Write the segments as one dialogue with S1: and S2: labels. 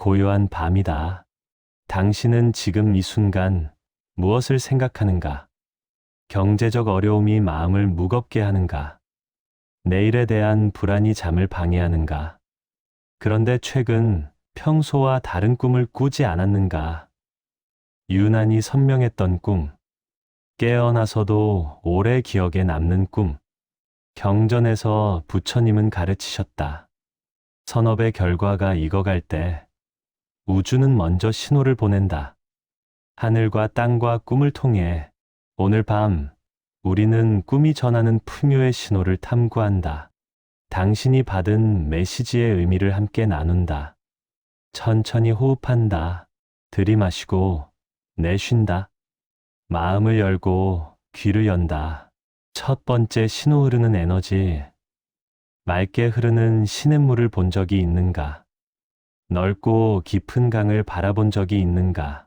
S1: 고요한 밤이다. 당신은 지금 이 순간 무엇을 생각하는가? 경제적 어려움이 마음을 무겁게 하는가? 내일에 대한 불안이 잠을 방해하는가? 그런데 최근 평소와 다른 꿈을 꾸지 않았는가? 유난히 선명했던 꿈, 깨어나서도 오래 기억에 남는 꿈. 경전에서 부처님은 가르치셨다. 선업의 결과가 익어갈 때 우주는 먼저 신호를 보낸다. 하늘과 땅과 꿈을 통해 오늘 밤 우리는 꿈이 전하는 풍요의 신호를 탐구한다. 당신이 받은 메시지의 의미를 함께 나눈다. 천천히 호흡한다. 들이마시고 내쉰다. 마음을 열고 귀를 연다. 첫 번째 신호 흐르는 에너지. 맑게 흐르는 시냇물을 본 적이 있는가? 넓고 깊은 강을 바라본 적이 있는가?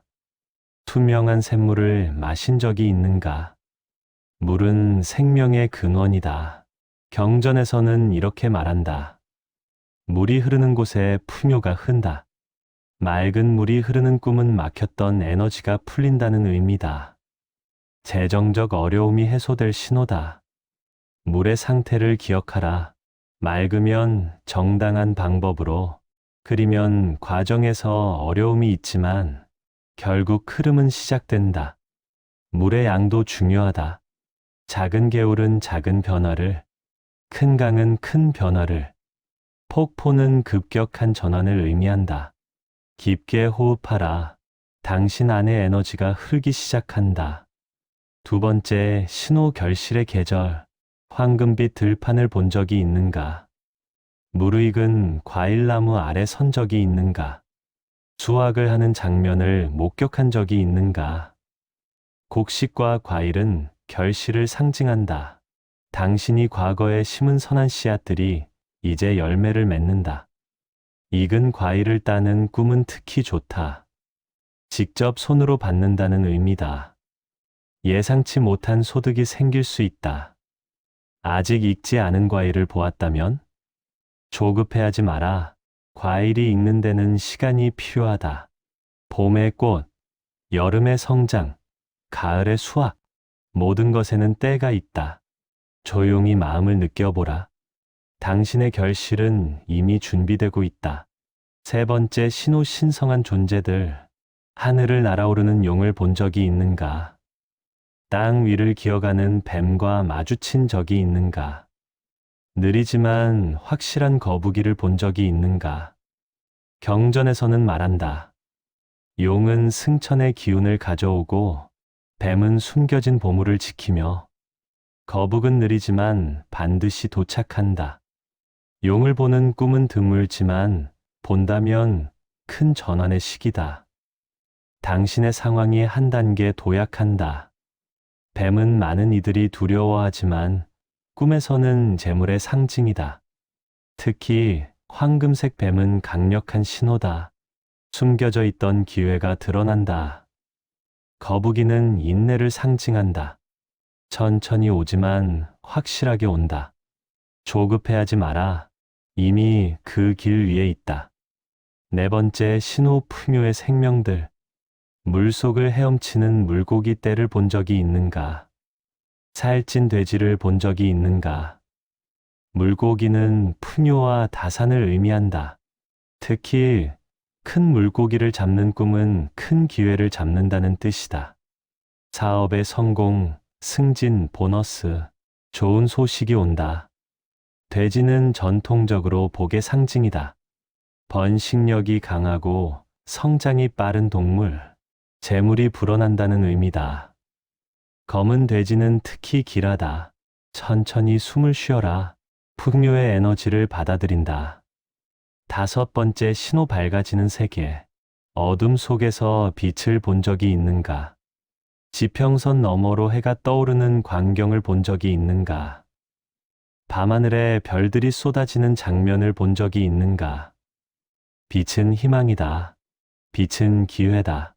S1: 투명한 샘물을 마신 적이 있는가? 물은 생명의 근원이다. 경전에서는 이렇게 말한다. 물이 흐르는 곳에 풍요가 흔다. 맑은 물이 흐르는 꿈은 막혔던 에너지가 풀린다는 의미다. 재정적 어려움이 해소될 신호다. 물의 상태를 기억하라. 맑으면 정당한 방법으로, 그리면 과정에서 어려움이 있지만 결국 흐름은 시작된다. 물의 양도 중요하다. 작은 개울은 작은 변화를, 큰 강은 큰 변화를, 폭포는 급격한 전환을 의미한다. 깊게 호흡하라. 당신 안의 에너지가 흐르기 시작한다. 두 번째, 신호 결실의 계절. 황금빛 들판을 본 적이 있는가? 무르익은 과일나무 아래 선 적이 있는가? 수확을 하는 장면을 목격한 적이 있는가? 곡식과 과일은 결실을 상징한다. 당신이 과거에 심은 선한 씨앗들이 이제 열매를 맺는다. 익은 과일을 따는 꿈은 특히 좋다. 직접 손으로 받는다는 의미다. 예상치 못한 소득이 생길 수 있다. 아직 익지 않은 과일을 보았다면? 조급해하지 마라. 과일이 익는 데는 시간이 필요하다. 봄의 꽃, 여름의 성장, 가을의 수확, 모든 것에는 때가 있다. 조용히 마음을 느껴보라. 당신의 결실은 이미 준비되고 있다. 세 번째 신호 신성한 존재들. 하늘을 날아오르는 용을 본 적이 있는가? 땅 위를 기어가는 뱀과 마주친 적이 있는가? 느리지만 확실한 거북이를 본 적이 있는가? 경전에서는 말한다. 용은 승천의 기운을 가져오고 뱀은 숨겨진 보물을 지키며 거북은 느리지만 반드시 도착한다. 용을 보는 꿈은 드물지만 본다면 큰 전환의 시기다. 당신의 상황이 한 단계 도약한다. 뱀은 많은 이들이 두려워하지만 꿈에서는 재물의 상징이다. 특히 황금색 뱀은 강력한 신호다. 숨겨져 있던 기회가 드러난다. 거북이는 인내를 상징한다. 천천히 오지만 확실하게 온다. 조급해하지 마라. 이미 그 길 위에 있다. 네 번째 신호 풍요의 생명들. 물속을 헤엄치는 물고기 떼를 본 적이 있는가? 살찐 돼지를 본 적이 있는가? 물고기는 풍요와 다산을 의미한다. 특히 큰 물고기를 잡는 꿈은 큰 기회를 잡는다는 뜻이다. 사업의 성공, 승진, 보너스, 좋은 소식이 온다. 돼지는 전통적으로 복의 상징이다. 번식력이 강하고 성장이 빠른 동물, 재물이 불어난다는 의미다. 검은 돼지는 특히 길하다. 천천히 숨을 쉬어라. 풍요의 에너지를 받아들인다. 다섯 번째 신호 밝아지는 세계. 어둠 속에서 빛을 본 적이 있는가? 지평선 너머로 해가 떠오르는 광경을 본 적이 있는가? 밤하늘에 별들이 쏟아지는 장면을 본 적이 있는가? 빛은 희망이다. 빛은 기회다.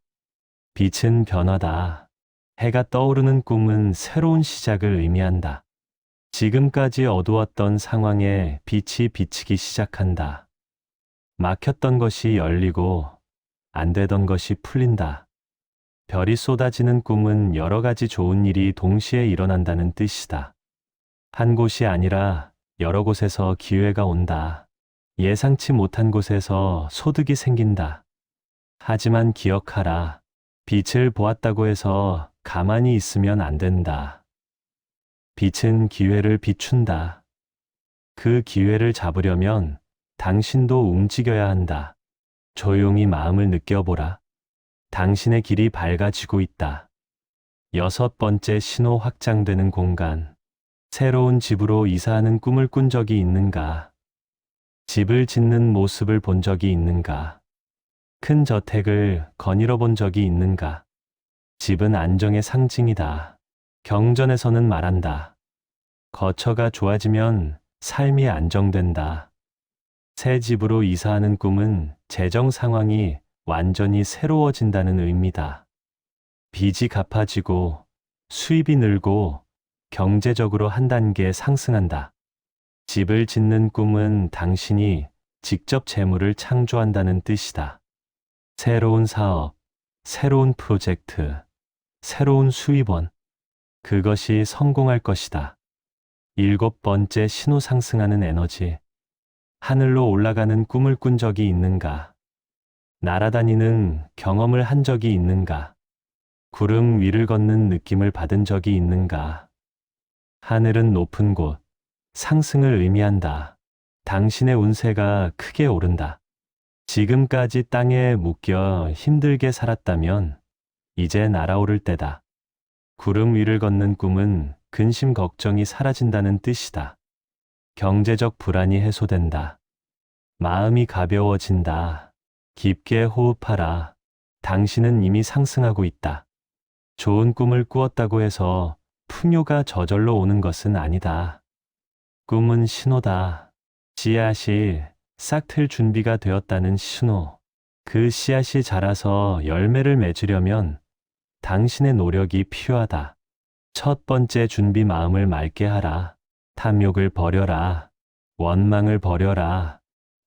S1: 빛은 변화다. 해가 떠오르는 꿈은 새로운 시작을 의미한다. 지금까지 어두웠던 상황에 빛이 비치기 시작한다. 막혔던 것이 열리고 안 되던 것이 풀린다. 별이 쏟아지는 꿈은 여러 가지 좋은 일이 동시에 일어난다는 뜻이다. 한 곳이 아니라 여러 곳에서 기회가 온다. 예상치 못한 곳에서 소득이 생긴다. 하지만 기억하라. 빛을 보았다고 해서 가만히 있으면 안 된다. 빛은 기회를 비춘다. 그 기회를 잡으려면 당신도 움직여야 한다. 조용히 마음을 느껴보라. 당신의 길이 밝아지고 있다. 여섯 번째 신호 확장되는 공간. 새로운 집으로 이사하는 꿈을 꾼 적이 있는가? 집을 짓는 모습을 본 적이 있는가? 큰 저택을 거닐어 본 적이 있는가? 집은 안정의 상징이다. 경전에서는 말한다. 거처가 좋아지면 삶이 안정된다. 새 집으로 이사하는 꿈은 재정 상황이 완전히 새로워진다는 의미다. 빚이 갚아지고 수입이 늘고 경제적으로 한 단계 상승한다. 집을 짓는 꿈은 당신이 직접 재물을 창조한다는 뜻이다. 새로운 사업, 새로운 프로젝트, 새로운 수입원. 그것이 성공할 것이다. 일곱 번째 신호 상승하는 에너지. 하늘로 올라가는 꿈을 꾼 적이 있는가? 날아다니는 경험을 한 적이 있는가? 구름 위를 걷는 느낌을 받은 적이 있는가? 하늘은 높은 곳, 상승을 의미한다. 당신의 운세가 크게 오른다. 지금까지 땅에 묶여 힘들게 살았다면 이제 날아오를 때다. 구름 위를 걷는 꿈은 근심 걱정이 사라진다는 뜻이다. 경제적 불안이 해소된다. 마음이 가벼워진다. 깊게 호흡하라. 당신은 이미 상승하고 있다. 좋은 꿈을 꾸었다고 해서 풍요가 저절로 오는 것은 아니다. 꿈은 신호다. 씨앗이 싹틀 준비가 되었다는 신호. 그 씨앗이 자라서 열매를 맺으려면 당신의 노력이 필요하다. 첫 번째 준비 마음을 맑게 하라. 탐욕을 버려라. 원망을 버려라.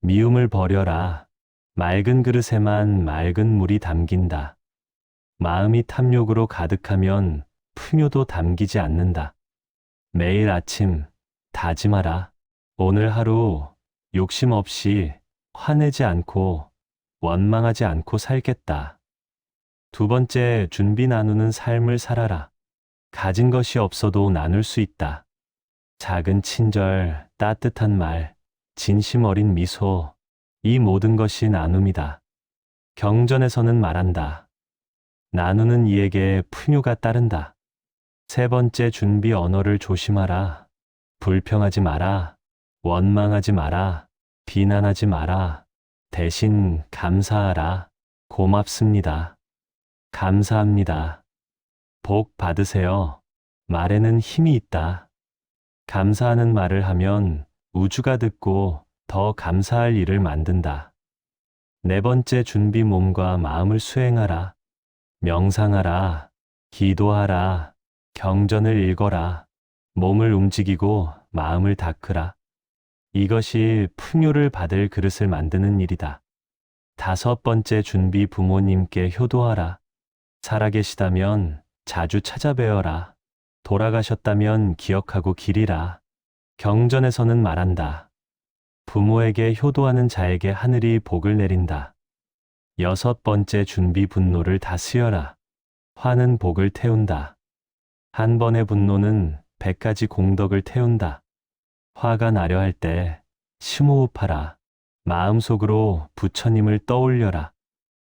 S1: 미움을 버려라. 맑은 그릇에만 맑은 물이 담긴다. 마음이 탐욕으로 가득하면 풍요도 담기지 않는다. 매일 아침 다짐하라. 오늘 하루 욕심 없이 화내지 않고 원망하지 않고 살겠다. 두 번째, 준비 나누는 삶을 살아라. 가진 것이 없어도 나눌 수 있다. 작은 친절, 따뜻한 말, 진심 어린 미소, 이 모든 것이 나눔이다. 경전에서는 말한다. 나누는 이에게 풍요가 따른다. 세 번째 준비 언어를 조심하라. 불평하지 마라. 원망하지 마라. 비난하지 마라. 대신 감사하라. 고맙습니다. 감사합니다. 복 받으세요. 말에는 힘이 있다. 감사하는 말을 하면 우주가 듣고 더 감사할 일을 만든다. 네 번째 준비 몸과 마음을 수행하라. 명상하라. 기도하라. 경전을 읽어라. 몸을 움직이고 마음을 닦으라. 이것이 풍요를 받을 그릇을 만드는 일이다. 다섯 번째 준비 부모님께 효도하라. 살아계시다면 자주 찾아뵈어라. 돌아가셨다면 기억하고 기리라. 경전에서는 말한다. 부모에게 효도하는 자에게 하늘이 복을 내린다. 여섯 번째 준비 분노를 다스려라. 화는 복을 태운다. 한 번의 분노는 백 가지 공덕을 태운다. 화가 나려 할 때 심호흡하라. 마음속으로 부처님을 떠올려라.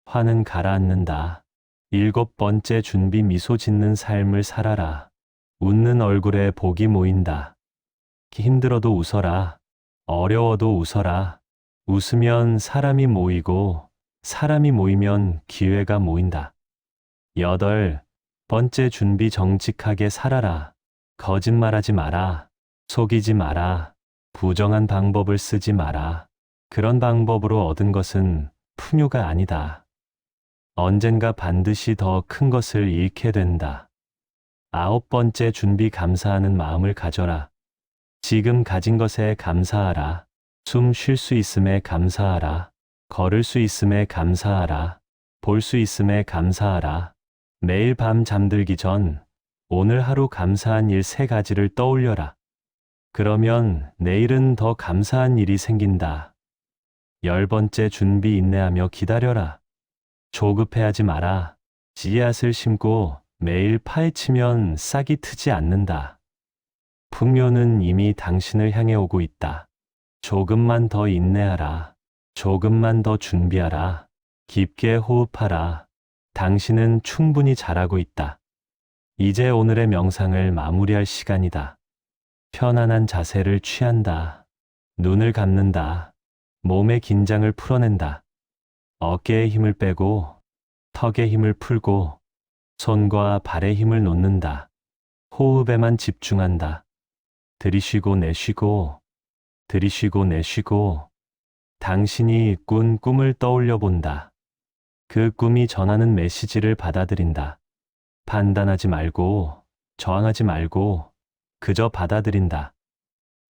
S1: 화는 가라앉는다. 일곱 번째 준비 미소 짓는 삶을 살아라. 웃는 얼굴에 복이 모인다. 힘들어도 웃어라. 어려워도 웃어라. 웃으면 사람이 모이고 사람이 모이면 기회가 모인다. 여덟 번째 준비 정직하게 살아라. 거짓말하지 마라. 속이지 마라. 부정한 방법을 쓰지 마라. 그런 방법으로 얻은 것은 풍요가 아니다. 언젠가 반드시 더 큰 것을 잃게 된다. 아홉 번째 준비 감사하는 마음을 가져라. 지금 가진 것에 감사하라. 숨 쉴 수 있음에 감사하라. 걸을 수 있음에 감사하라. 볼 수 있음에 감사하라. 매일 밤 잠들기 전 오늘 하루 감사한 일 세 가지를 떠올려라. 그러면 내일은 더 감사한 일이 생긴다. 열 번째 준비 인내하며 기다려라. 조급해하지 마라. 씨앗을 심고 매일 파헤치면 싹이 트지 않는다. 풍요는 이미 당신을 향해 오고 있다. 조금만 더 인내하라. 조금만 더 준비하라. 깊게 호흡하라. 당신은 충분히 잘하고 있다. 이제 오늘의 명상을 마무리할 시간이다. 편안한 자세를 취한다. 눈을 감는다. 몸의 긴장을 풀어낸다. 어깨에 힘을 빼고 턱에 힘을 풀고 손과 발에 힘을 놓는다. 호흡에만 집중한다. 들이쉬고 내쉬고 들이쉬고 내쉬고 당신이 꾼 꿈을 떠올려 본다. 그 꿈이 전하는 메시지를 받아들인다. 판단하지 말고 저항하지 말고 그저 받아들인다.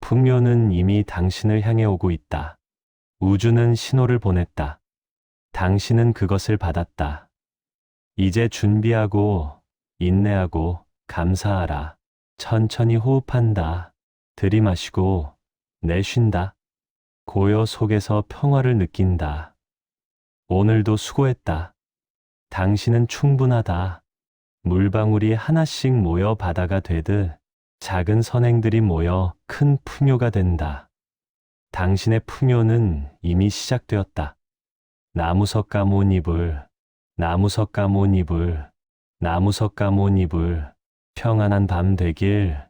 S1: 풍요는 이미 당신을 향해 오고 있다. 우주는 신호를 보냈다. 당신은 그것을 받았다. 이제 준비하고 인내하고 감사하라. 천천히 호흡한다. 들이마시고 내쉰다. 고요 속에서 평화를 느낀다. 오늘도 수고했다. 당신은 충분하다. 물방울이 하나씩 모여 바다가 되듯 작은 선행들이 모여 큰 풍요가 된다. 당신의 풍요는 이미 시작되었다. 나무석 가문 이불, 나무석 가문 이불, 나무석 가문 이불, 평안한 밤 되길